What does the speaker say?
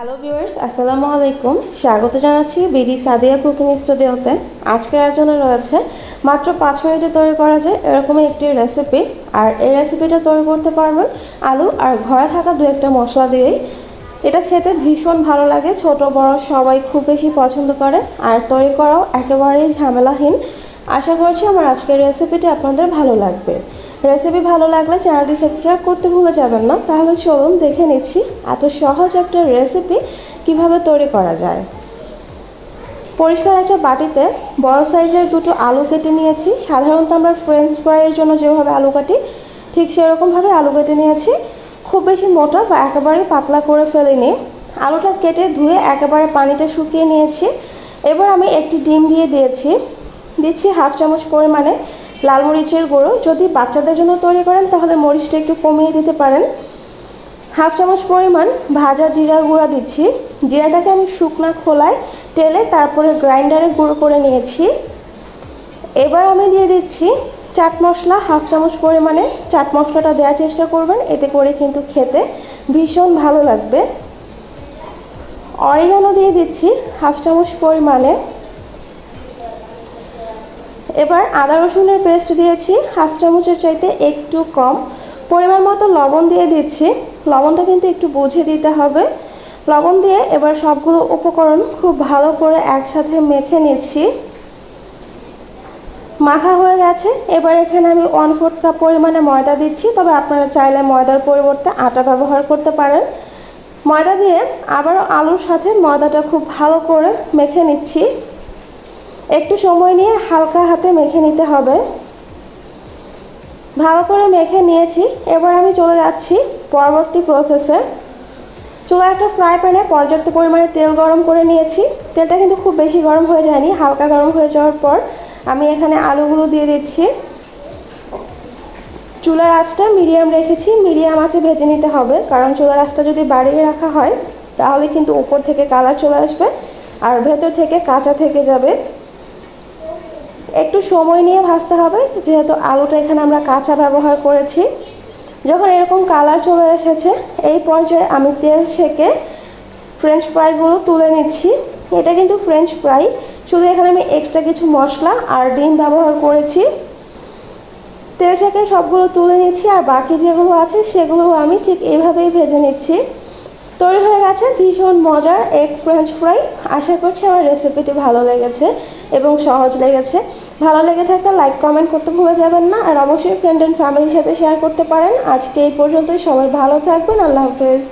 Hello viewers আসসালামু আলাইকুম। স্বাগত জানাচ্ছি বিডি সাদিয়া কুকিং স্টুডিওতে। আজকের আয়োজনে রয়েছে, মাত্র পাঁচ মিনিটে তৈরি করা যায় এরকমই একটি রেসিপি আর এই রেসিপিটা তৈরি করতে পারবেন আলু আর ঘরে থাকা দু একটা মশলা দিয়েই। এটা খেতে ভীষণ ভালো লাগে, ছোট, বড়, সবাই খুব বেশি পছন্দ করে। আর তৈরি করাও একেবারেই ঝামেলাহীন। আশা করছি আমার আজকের রেসিপিটি আপনাদের ভালো লাগবে। রেসিপি ভালো লাগলে চ্যানেলটি সাবস্ক্রাইব করতে ভুলে যাবেন না। তাহলে চলুন দেখে নিচ্ছি এত সহজ একটা রেসিপি কীভাবে তৈরি করা যায়। পরিষ্কার একটা বাটিতে বড় সাইজের দুটো আলু কেটে নিয়েছি। সাধারণত আমরা ফ্রেঞ্চ ফ্রাইয়ের জন্য যেভাবে আলু কাটি, ঠিক সেরকমভাবে আলু কেটে নিয়েছি। খুব বেশি মোটা বা একেবারেই পাতলা করে ফেলিনি। আলুটা কেটে ধুয়ে একেবারে পানিটা শুকিয়ে নিয়েছি। এবার আমি একটি ডিম দিয়ে দিয়েছি। দিচ্ছি হাফ চামচ পরিমাণে লাল মরিচের গুঁড়ো। যদি বাচ্চাদের জন্য তৈরি করেন, তাহলে মরিচটা একটু কমিয়ে দিতে পারেন। হাফ চামচ পরিমাণ ভাজা জিরার গুঁড়া দিচ্ছি। জিরাটাকে আমি শুকনা খোলায় তেলে তারপরে গ্রাইন্ডারে গুঁড়ো করে নিয়েছি। এবার আমি দিয়ে দিচ্ছি চাট মশলা। হাফ চামচ পরিমাণে চাট মশলাটা দেওয়ার চেষ্টা করবেন। এতে করে কিন্তু খেতে ভীষণ ভালো লাগবে। অরিগানো দিয়ে দিচ্ছি হাফ চামচ পরিমাণে এবার আদা রসুনের পেস্ট দিয়েছি, হাফ চামচের চাইতে একটু কম। পরিমাণ মতো লবণ দিয়ে দিচ্ছি। লবণটা কিন্তু একটু বুঝে দিতে হবে। লবণ দিয়ে এবার সবগুলো উপকরণ খুব ভালো করে একসাথে মেখে নিচ্ছি। মাখা হয়ে গেছে। এবার এখানে আমি ওয়ান ফোর্থ কাপ পরিমাণে ময়দা দিচ্ছি। তবে আপনারা চাইলে ময়দার পরিবর্তে আটা ব্যবহার করতে পারেন। ময়দা দিয়ে আবারও আলুর সাথে ময়দাটা খুব ভালো করে মেখে নিচ্ছি। একটু সময় নিয়ে হালকা হাতে মেখে নিতে হবে। ভালো করে মেখে নিয়েছি। এবার আমি চলে যাচ্ছি পরবর্তী প্রসেসে চুলা একটা ফ্রাই প্যানে পর্যাপ্ত পরিমাণে তেল গরম করে নিয়েছি। তেলটা কিন্তু খুব বেশি গরম হয়ে যায়নি, হালকা গরম হয়ে যাওয়ার পর আমি এখানে আলুগুলো দিয়ে দিচ্ছি। চুলার আঁচটা মিডিয়াম রেখেছি মিডিয়াম আঁচে ভেজে নিতে হবে। কারণ চুলার আঁচটা যদি বাড়িয়ে রাখা হয়, তাহলে কিন্তু উপর থেকে কালার চলে আসবে আর ভেতর থেকে কাঁচা থেকে যাবে। একটু সময় নিয়ে ভাজতে হবে, যেহেতু আলুটা এখানে আমরা কাঁচা ব্যবহার করেছি। যখন এরকম কালার চলে এসেছে, এই পর্যায়ে আমি তেল ছেঁকে ফ্রেঞ্চ ফ্রাইগুলো তুলে নিচ্ছি। এটা কিন্তু ফ্রেঞ্চ ফ্রাই শুধু এখানে আমি এক্সট্রা কিছু মশলা আর ডিম ব্যবহার করেছি। তেল ছেঁকে সবগুলো তুলে নিচ্ছি, আর বাকি যেগুলো আছে সেগুলো আমি ঠিক এইভাবেই ভেজে নিচ্ছি। তৈরি হয়ে গেছে ভীষণ মজার এগ ফ্রেঞ্চ ফ্রাই আশা করছি আমার রেসিপিটি ভালো লেগেছে এবং সহজ লেগেছে। ভালো লেগে থাকলে লাইক কমেন্ট করতে ভুলে যাবেন না। আর অবশ্যই ফ্রেন্ড অ্যান্ড ফ্যামিলির সাথে শেয়ার করতে পারেন। আজকে এই পর্যন্তই। সবাই ভালো থাকবেন। আল্লাহ হাফেজ।